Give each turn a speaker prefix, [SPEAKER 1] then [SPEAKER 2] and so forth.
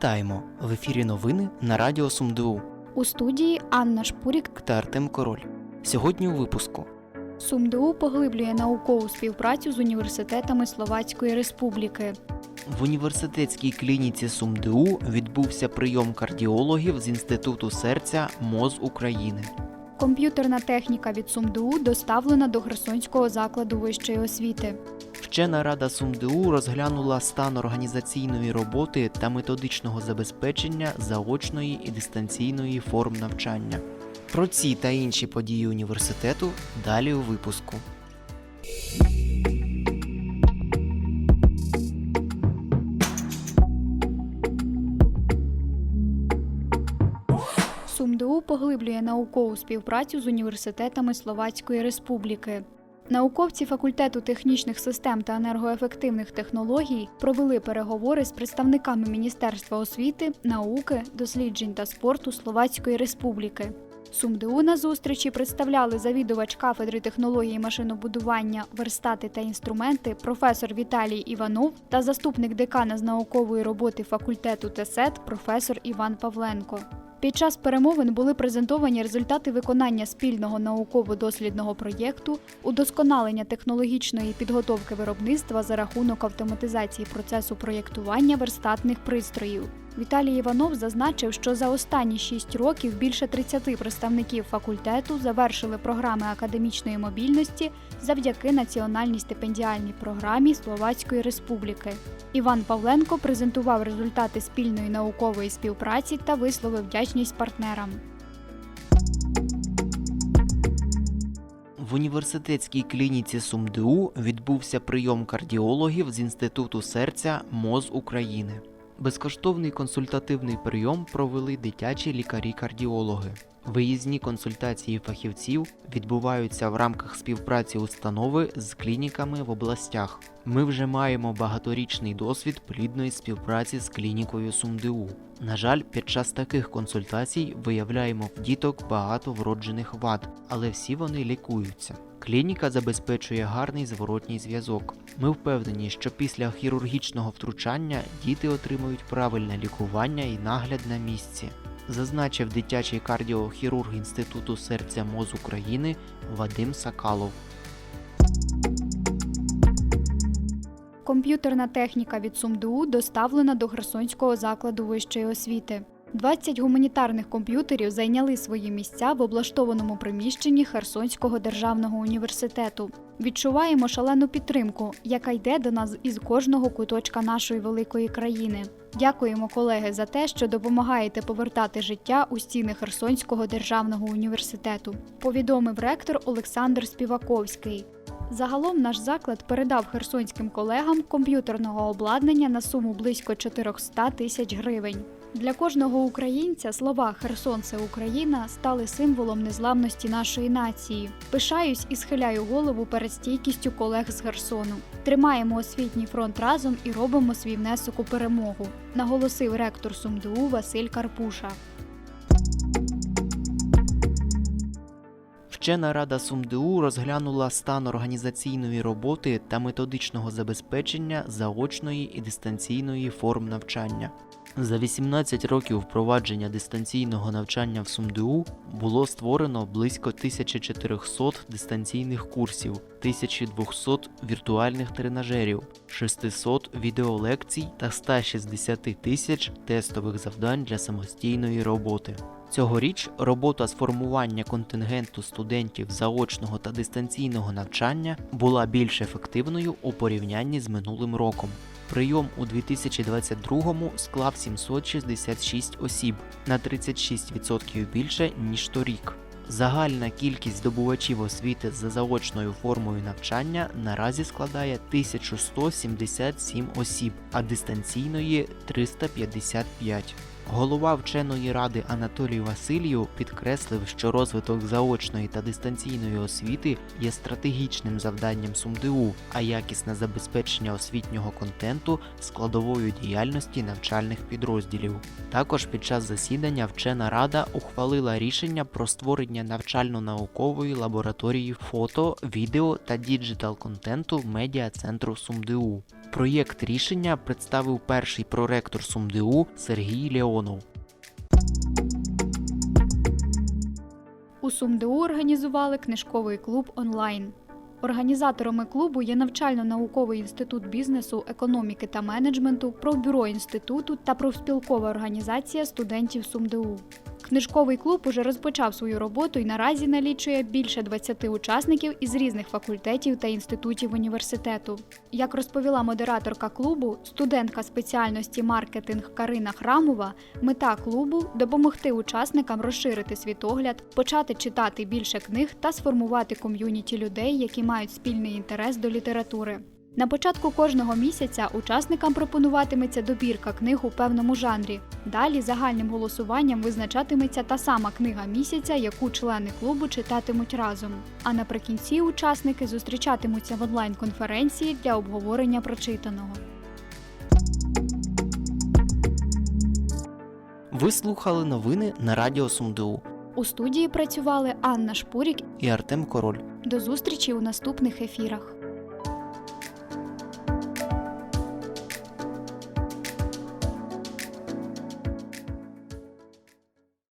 [SPEAKER 1] Вітаємо! В ефірі новини на Радіо СумДУ
[SPEAKER 2] У студії Анна Шпурік.
[SPEAKER 1] та Артем Король. Сьогодні у випуску
[SPEAKER 2] СумДУ поглиблює наукову співпрацю з університетами Словацької Республіки.
[SPEAKER 1] в університетській клініці СумДУ відбувся прийом кардіологів з Інституту серця МОЗ України.
[SPEAKER 2] Комп'ютерна техніка від СумДУ доставлена до Херсонського закладу вищої освіти.
[SPEAKER 1] Вчена рада СумДУ розглянула стан організаційної роботи та методичного забезпечення заочної і дистанційної форм навчання. Про ці та інші події університету далі у випуску.
[SPEAKER 2] СумДУ поглиблює наукову співпрацю з університетами Словацької Республіки. Науковці факультету технічних систем та енергоефективних технологій провели переговори з представниками Міністерства освіти, науки, досліджень та спорту Словацької Республіки. СумДУ на зустрічі представляли завідувач кафедри технології машинобудування, верстати та інструменти, професор Віталій Іванов та заступник декана з наукової роботи факультету ТЕСЕТ, професор Іван Павленко. Під час перемовин були презентовані результати виконання спільного науково-дослідного проєкту, удосконалення технологічної підготовки виробництва за рахунок автоматизації процесу проєктування верстатних пристроїв. Віталій Іванов зазначив, що за останні 6 років більше 30 представників факультету завершили програми академічної мобільності завдяки національній стипендіальній програмі Словацької Республіки. Іван Павленко презентував результати спільної наукової співпраці та висловив вдячність партнерам.
[SPEAKER 1] В університетській клініці СумДУ відбувся прийом кардіологів з Інституту серця МОЗ України. Безкоштовний консультативний прийом провели дитячі лікарі-кардіологи. Виїзні консультації фахівців відбуваються в рамках співпраці установи з клініками в областях. Ми вже маємо багаторічний досвід плідної співпраці з клінікою СумДУ. На жаль, під час таких консультацій виявляємо в діток багато вроджених вад, але всі вони лікуються. Клініка забезпечує гарний зворотній зв'язок. Ми впевнені, що після хірургічного втручання діти отримують правильне лікування і нагляд на місці, зазначив дитячий кардіохірург Інституту серця МОЗ України Вадим Сакалов.
[SPEAKER 2] Комп'ютерна техніка від СумДУ доставлена до Херсонського закладу вищої освіти. 20 гуманітарних комп'ютерів зайняли свої місця в облаштованому приміщенні Херсонського державного університету. Відчуваємо шалену підтримку, яка йде до нас із кожного куточка нашої великої країни. Дякуємо, колеги, за те, що допомагаєте повертати життя у стіни Херсонського державного університету. Повідомив ректор Олександр Співаковський. Загалом наш заклад передав херсонським колегам комп'ютерного обладнання на суму близько 400 тисяч гривень. Для кожного українця слова Херсон це Україна стали символом незламності нашої нації. Пишаюсь і схиляю голову перед стійкістю колег з Херсону. Тримаємо освітній фронт разом і робимо свій внесок у перемогу, наголосив ректор СумДУ Василь Карпуша.
[SPEAKER 1] Вчена рада СумДУ розглянула стан організаційної роботи та методичного забезпечення заочної і дистанційної форм навчання. За 18 років впровадження дистанційного навчання в СумДУ було створено близько 1400 дистанційних курсів, 1200 віртуальних тренажерів, 600 відеолекцій та 160 тисяч тестових завдань для самостійної роботи. Цьогоріч робота з формування контингенту студентів заочного та дистанційного навчання була більш ефективною у порівнянні з минулим роком. Прийом у 2022-му склав 766 осіб на 36% більше ніж торік. Загальна кількість здобувачів освіти за заочною формою навчання наразі складає 1177 осіб, а дистанційної 355. Голова вченої ради Анатолій Васильєв підкреслив, що розвиток заочної та дистанційної освіти є стратегічним завданням СумДУ, а якісне забезпечення освітнього контенту складовою діяльності навчальних підрозділів. Також під час засідання вчена рада ухвалила рішення про створення навчально-наукової лабораторії фото, відео та діджитал контенту медіа центру СумДУ. Проєкт рішення представив перший проректор СумДУ Сергій Леонов.
[SPEAKER 2] У СумДУ організували книжковий клуб онлайн. Організаторами клубу є навчально-науковий інститут бізнесу, економіки та менеджменту, профбюро інституту та профспілкова організація студентів СумДУ. Книжковий клуб уже розпочав свою роботу і наразі налічує більше 20 учасників із різних факультетів та інститутів університету. Як розповіла модераторка клубу, студентка спеціальності маркетинг Карина Храмова, мета клубу допомогти учасникам розширити світогляд, почати читати більше книг та сформувати ком'юніті людей, які мають спільний інтерес до літератури. На початку кожного місяця учасникам пропонуватиметься добірка книг у певному жанрі. Далі загальним голосуванням визначатиметься та сама книга місяця, яку члени клубу читатимуть разом. А наприкінці учасники зустрічатимуться в онлайн-конференції для обговорення прочитаного.
[SPEAKER 1] Ви слухали новини на Радіо СумДУ
[SPEAKER 2] У студії працювали Анна Шпурік.
[SPEAKER 1] і Артем Король.
[SPEAKER 2] До зустрічі у наступних ефірах.